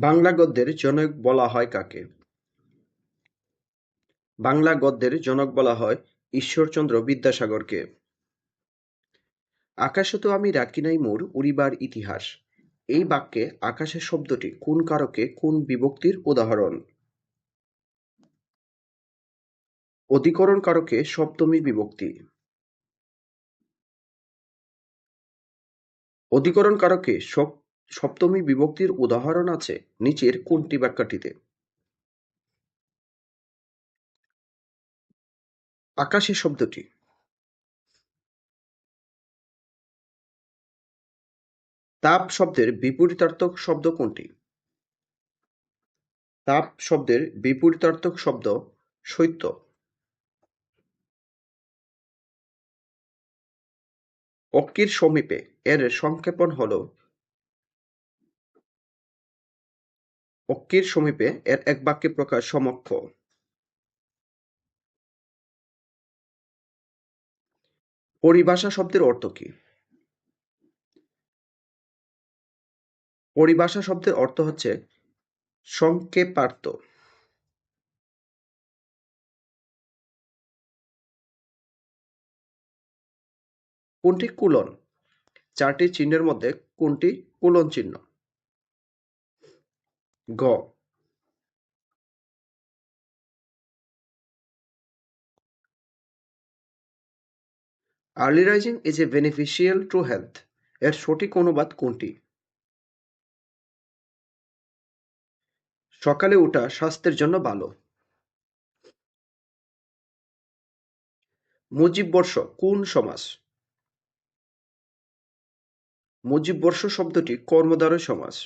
বাংলা গদ্যের জনক বলা হয় কাকে? বাংলা গদ্যের জনক বলা হয় ঈশ্বরচন্দ্র বিদ্যাসাগরকে। আকাশে তো আমি রাখি নাই মোর উড়িবার ইতিহাস এই বাক্যে আকাশের শব্দটি কোন কারকে কোন বিভক্তির উদাহরণ? অধিকরণ কারকে সপ্তমী বিভক্তি। অধিকরণ কারকে সপ্তমী বিভক্তির উদাহরণ আছে নিচের কোনটি বাক্যটিতে? আকাশে শব্দটি তাপ শব্দের বিপরীতার্থক শব্দ কোনটি? তাপ শব্দের বিপরীতার্থক শব্দ শৈত্য। অক্ষির সমীপে এর সংক্ষেপণ হল অক্ষির সমীপে এর এক বাক্যে প্রকাশ সমক্ষ পরিভাষা শব্দের অর্থ কি? পরিভাষা শব্দের অর্থ হচ্ছে সংক্ষেপার্থ। কোনটি কুলন? চারটি চিহ্নের মধ্যে কোনটি কুলন চিহ্ন? গ। Early rising is a beneficial to health এর সঠিক অনুবাদ কোনটি? সকালে ওঠা স্বাস্থ্যের জন্য ভালো। মুজিব বর্ষ, কোন সমাস মুজিব বর্ষ শব্দটি কর্মদ্বারয় সমাস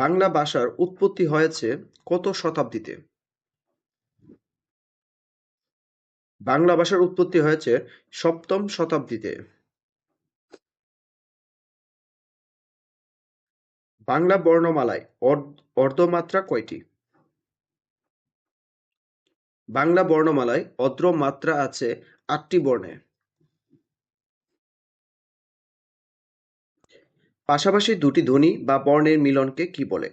বাংলা ভাষার উৎপত্তি হয়েছে কত শতাব্দীতে? বাংলা ভাষার উৎপত্তি হয়েছে সপ্তম শতাব্দীতে। বাংলা বর্ণমালায় অর্ধমাত্রা কয়টি? বাংলা বর্ণমালায় অর্ধ মাত্রা আছে আটটি বর্ণে। পাশাপাশি দুটি ধ্বনি বা বর্ণের মিলনকে কি বলে?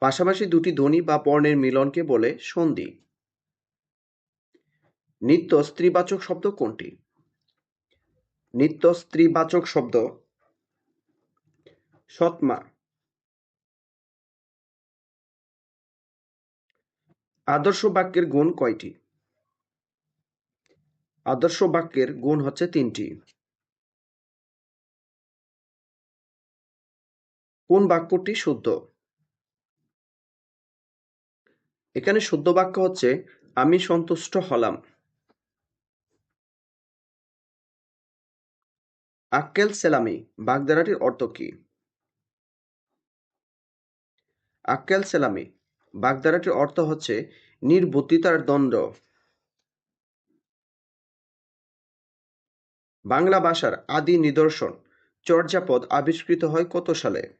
পাশাপাশি দুটি ধ্বনি বা বর্ণের মিলনকে বলে সন্ধি। নিত্য স্ত্রীবাচক শব্দ কোনটি? নিত্য স্ত্রীবাচক শব্দ সৎমা। আদর্শ বাক্যের গুণ কয়টি? আদর্শ বাক্যের গুণ হচ্ছে তিনটি। কোন বাক্যটি শুদ্ধ? এখানে শুদ্ধ বাক্য হচ্ছে, আমি সন্তুষ্ট হলাম। আক্কেল সেলামি, বাগদারাটির অর্থ কি? আক্কেল সেলামি, বাগদারাটির অর্থ হচ্ছে, নির্বুদ্ধিতার দণ্ড বাংলা ভাষার আদি নিদর্শন, চর্যাপদ আবিষ্কৃত হয় কত সালে?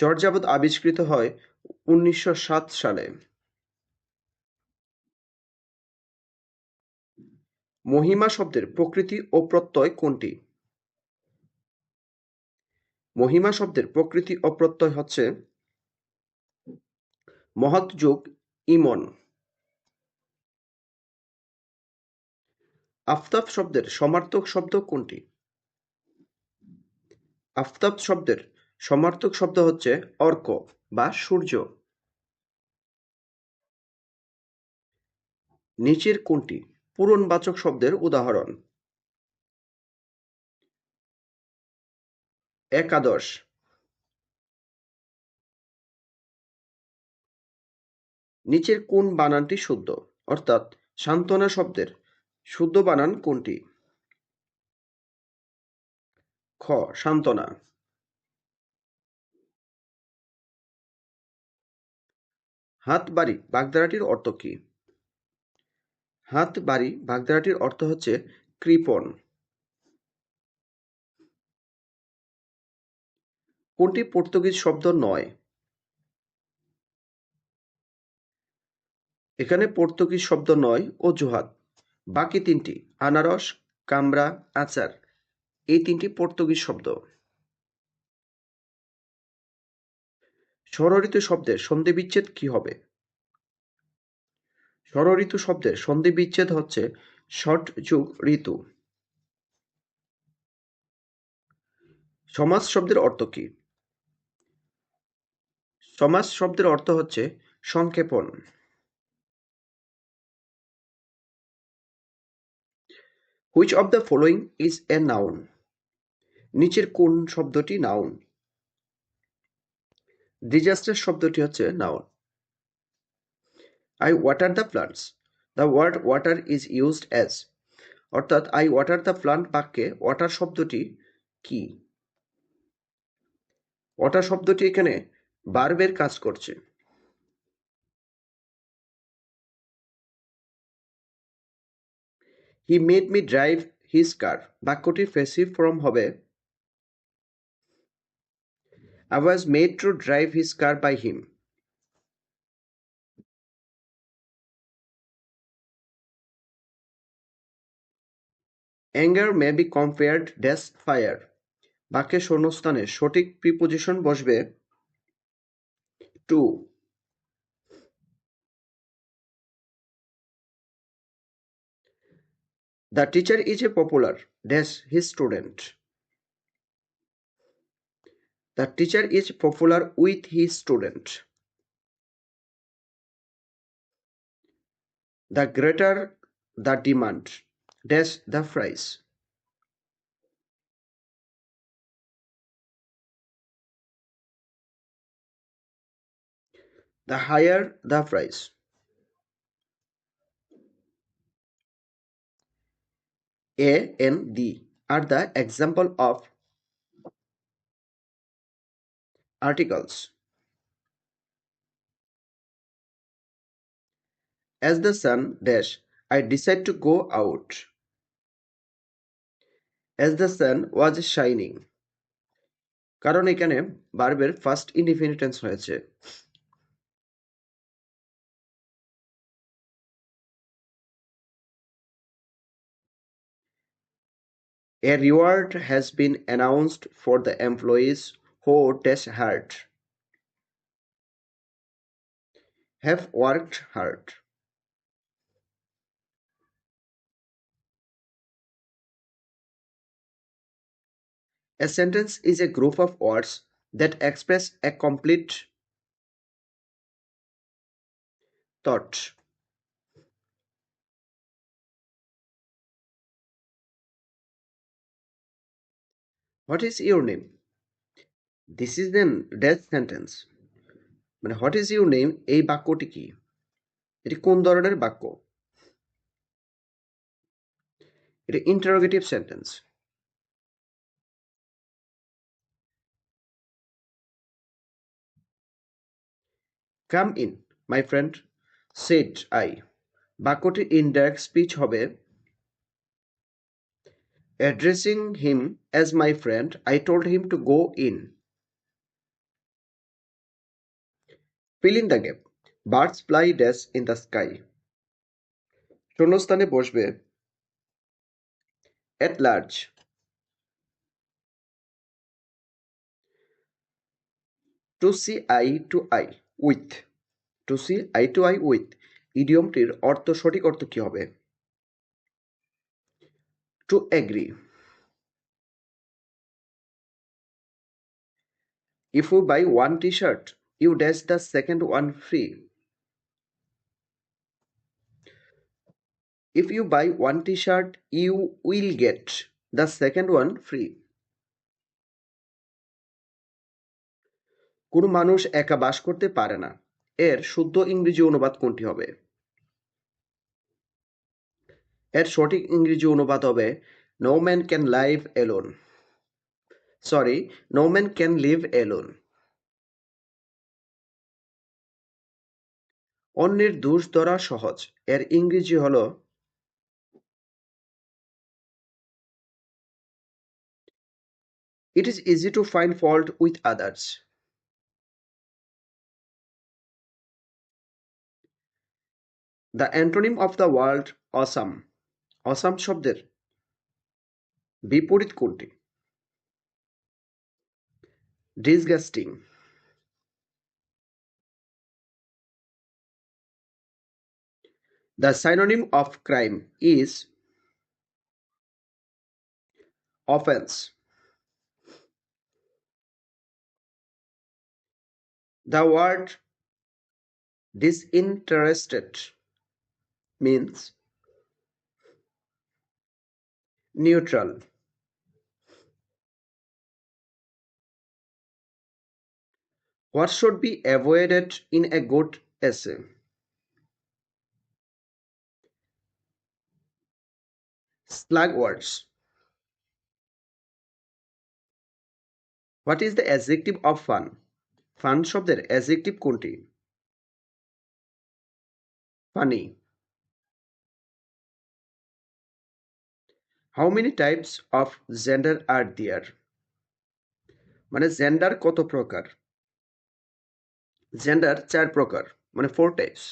চর্যাপদ আবিষ্কৃত হয় উনিশশো সাত সালে। মহিমা শব্দের প্রকৃতি ও প্রত্যয় কোনটি? মহিমা শব্দের প্রকৃতি ও প্রত্যয় হচ্ছে মহৎ যুগ ইমন। আফতাব শব্দের সমার্থক শব্দ কোনটি? আফতাব শব্দের সমার্থক শব্দ হচ্ছে অর্ক বা সূর্য। নিচের কোনটি পূরণবাচক শব্দের উদাহরণ। একাদশ। নিচের কোন বানানটি শুদ্ধ, অর্থাৎ সান্ত্বনা শব্দের শুদ্ধ বানান কোনটি খ, সান্ত্বনা। হাত বাড়ি বাগধারাটির অর্থ কি? হাত বাড়ি বাগধারাটির অর্থ হচ্ছে কৃপণ। কোনটি পর্তুগিজ শব্দ নয়? এখানে পর্তুগিজ শব্দ নয় ও অজুহাত বাকি তিনটি, আনারস, কামরা, আচার, এই তিনটি পর্তুগিজ শব্দ। ষড়ঋতু শব্দের সন্ধি বিচ্ছেদ কি হবে? ষড়ঋতু শব্দের সন্ধি বিচ্ছেদ হচ্ছে ষট যুগ ঋতু। সমাজ শব্দের অর্থ কি? সমাজ শব্দের অর্থ হচ্ছে সংক্ষেপণ। Which of the following is a noun নিচের কোন শব্দটি নাউন ডিজাস্টার শব্দটি হচ্ছে noun I water the plants the word water is used as অর্থাৎ আই ওয়াটার দ্য প্লান্ট বাক্যে ওয়াটার শব্দটি কি? ওয়াটার শব্দটি এখানে বার্বের কাজ করছে। He made me drive his car বাক্যটির ফেসিভ ফর্ম হবে I was made to drive his car by him. Anger may be compared dash fire. বাক্যের শূন্যস্থানে সঠিক প্রিপোজিশন বসবে to The teacher is a popular dash his student. The teacher is popular with his student. The greater the demand dash the price. The higher the price. A and D are the example of articles. As the sun dash, I decide to go out. As the sun was shining. কারণ এখানে বার্বের first indefinite tense হয়েছে A reward has been announced for the employees who dash hard. Have worked hard. A sentence is a group of words that express a complete thought. What is your name? This is then death sentence মানে what is your name এই বাক্যটি কি? এটি কোন ধরনের বাক্য? এটি interrogative sentence come in my friend said I বাক্যটির ইনডাইরেক্ট স্পিচ হবে Addressing him as my friend, I told him to go in. Fill in the gap birds fly dash in the sky শূন্যস্থানে বসবে at large to see eye to eye with to see eye to eye with ইডিয়মটির অর্থ, সঠিক অর্থ কি হবে? To agree if you buy one T shirt you dash the second one free. If you buy one t-shirt, you will get the second one free. কোনো মানুষ একা বাস করতে পারে না এর শুদ্ধ ইংরেজি অনুবাদ কোনটি হবে এর সঠিক ইংরেজি অনুবাদ হবে no man can live alone sorry no man can live alone অন্যের দোষ ধরা সহজ। এর ইংরেজি হল it is easy to find fault with others The antonym of the word awesome. Awesome শব্দের বিপরীত কোনটি? Disgusting The synonym of crime is offense. The word disinterested means neutral. What should be avoided in a good essay? Slug words. What is the adjective of fun? Fun শব্দের adjective কোনটি? Funny how many types of gender are there মানে gender কত প্রকার? Gender চার প্রকার মানে four types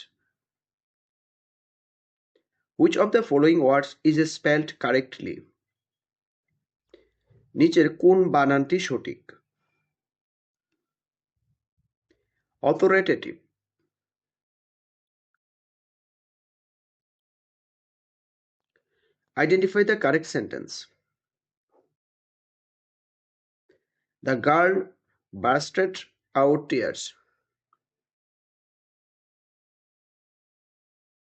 which of the following words is spelled correctly নিচের কোন বানানটি সঠিক authoritative identify the correct sentence the girl bursted out tears